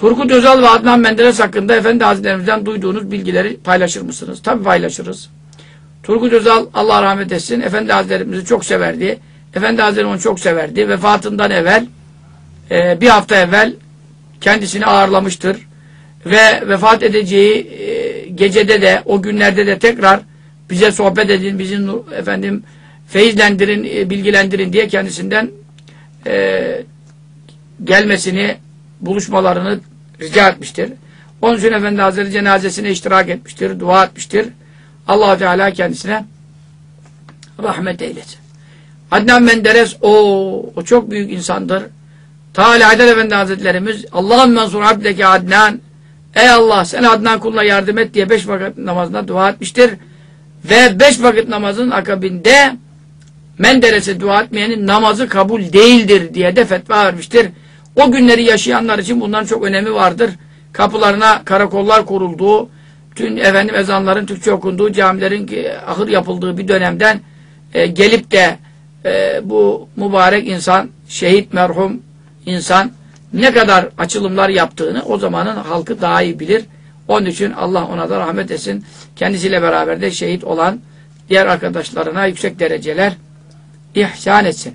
Turgut Özal ve Adnan Menderes hakkında Efendi Hazretlerimizden duyduğunuz bilgileri paylaşır mısınız? Tabii paylaşırız. Turgut Özal Allah rahmet etsin. Efendi Hazretlerimizi çok severdi. Efendi Hazretleri onu çok severdi. Vefatından evvel e, bir hafta evvel kendisini ağırlamıştır. Ve vefat edeceği e, gecede de o günlerde de tekrar bize sohbet edin, bizi nur- efendim feyizlendirin, e, bilgilendirin diye kendisinden e, gelmesini, buluşmalarını rica etmiştir. Onun için Efendi Hazretleri cenazesine iştirak etmiştir, dua etmiştir. allah Teala kendisine rahmet eylesin. Adnan Menderes o, o çok büyük insandır. Teala Haydar Efendi Hazretlerimiz Allah'ın mensur abdeki Adnan Ey Allah sen Adnan kuluna yardım et diye beş vakit namazında dua etmiştir. Ve beş vakit namazın akabinde Menderes'e dua etmeyenin namazı kabul değildir diye de fetva vermiştir. O günleri yaşayanlar için bundan çok önemi vardır. Kapılarına karakollar kurulduğu, tüm efendim ezanların Türkçe okunduğu, camilerin ahır yapıldığı bir dönemden e, gelip de e, bu mübarek insan, şehit merhum insan ne kadar açılımlar yaptığını o zamanın halkı daha iyi bilir. Onun için Allah ona da rahmet etsin. Kendisiyle beraber de şehit olan diğer arkadaşlarına yüksek dereceler ihsan etsin.